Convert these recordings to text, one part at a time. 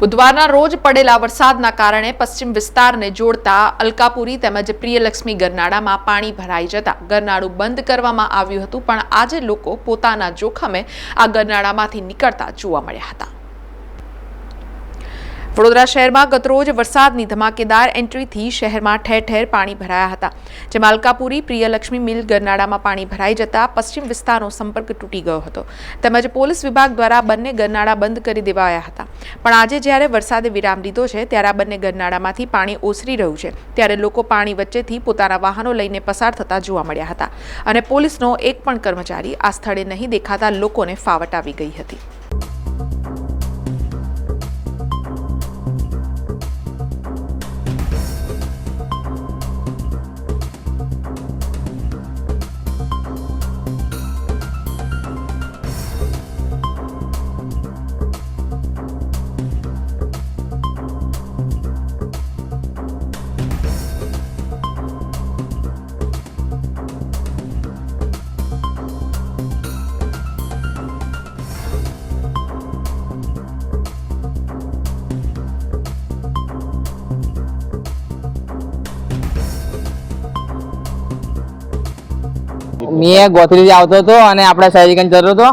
બુધવારના રોજ પડેલા વરસાદના કારણે પશ્ચિમ વિસ્તારને જોડતા અલકાપુરી તેમજ પ્રિયલક્ષ્મી ગરનાળામાં પાણી ભરાઈ જતા ગરનાળું બંધ કરવામાં આવ્યું હતું, પણ આજે લોકો પોતાના જોખમે આ ગરનાળામાંથી નીકળતા જોવા મળ્યા હતા. વડોદરા શહેરમાં ગતરોજ વરસાદની ધમાકેદાર એન્ટ્રીથી શહેરમાં ઠેર ઠેર પાણી ભરાયા હતા, જેમાં અલકાપુરી, પ્રિયલક્ષ્મી મિલ ગરનાળામાં પાણી ભરાઈ જતા પશ્ચિમ વિસ્તારનો સંપર્ક તૂટી ગયો હતો. તેમજ પોલીસ વિભાગ દ્વારા બંને ગરનાળા બંધ કરી દેવાયા હતા. પણ આજે જ્યારે વરસાદે વિરામ લીધો છે, ત્યારે આ બંને ગરનાળામાંથી પાણી ઓસરી રહ્યું છે. ત્યારે લોકો પાણી વચ્ચેથી પોતાના વાહનો લઈને પસાર થતા જોવા મળ્યા હતા અને પોલીસનો એક પણ કર્મચારી આ સ્થળે નહીં દેખાતા લોકોને ફાવટ આવી ગઈ હતી. મેં ગોથરીથી આવતો હતો અને આપણે સહેજીગંજ જતો હતો.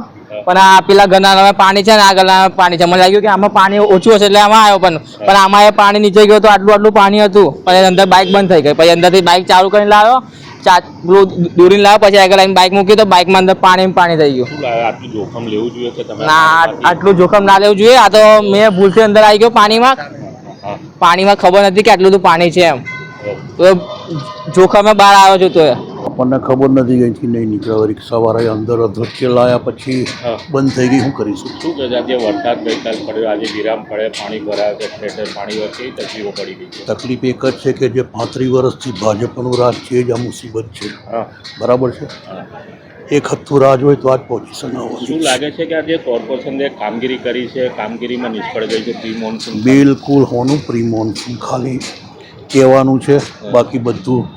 પણ આ પેલા ગરનાળામાં પાણી છે ને આ ગરનાળામાં પાણી છે. મને લાગ્યું કે આમાં પાણી ઓછું હશે એટલે આમાં આવ્યો પણ. પણ આમાં એ પાણી નીચે ગયો તો આટલું આટલું પાણી હતું. પછી અંદર બાઇક બંધ થઈ ગઈ. પછી અંદરથી બાઇક ચાલુ કરીને લાવ્યો. દોરીને લાવ્યો. પછી આગળ આવીને બાઇક મૂકી તો બાઇકમાં અંદર પાણી પાણી થઈ ગયું. આટલું જોખમ લેવું જોઈએ કે તમે ના આટલું જોખમ ના લેવું જોઈએ. આ તો મેં ભૂલથી અંદર આવી ગયો પાણીમાં. પાણીમાં ખબર નથી કે આટલું બધું પાણી છે એમ. તો જોખમે બહાર આવ્યો છું તો એ. આપણને ખબર નથી અહીંથી નહીં નીકળ્યા. રિક્ષા વાળાએ અંદર અધવચ્ચે લાયા પછી હા. બંધ થઈ ગઈ. શું કરીશું? શું કે આજે વરસાદ ગઈકાલ પડ્યો. આજે વિરામ પડે પાણી ભરાયો છે પાણી કેવી તકલીફો પડી ગઈ તકલીફ એક જ છે કે જે પાંત્રીસ વર્ષથી ભાજપનું રાજ છે જ આ મુસીબત છે. હા. બરાબર છે? હા. એક હથ્થું રાજ હોય તો આ જ પોઝિશન શું લાગે છે કે આજે જે કામગીરી કરી છે કામગીરીમાં નિષ્ફળ ગઈ છે? પ્રી મોન્સૂન બિલકુલ હોનું પ્રી મોન્સૂન ખાલી કહેવાનું છે બાકી બધું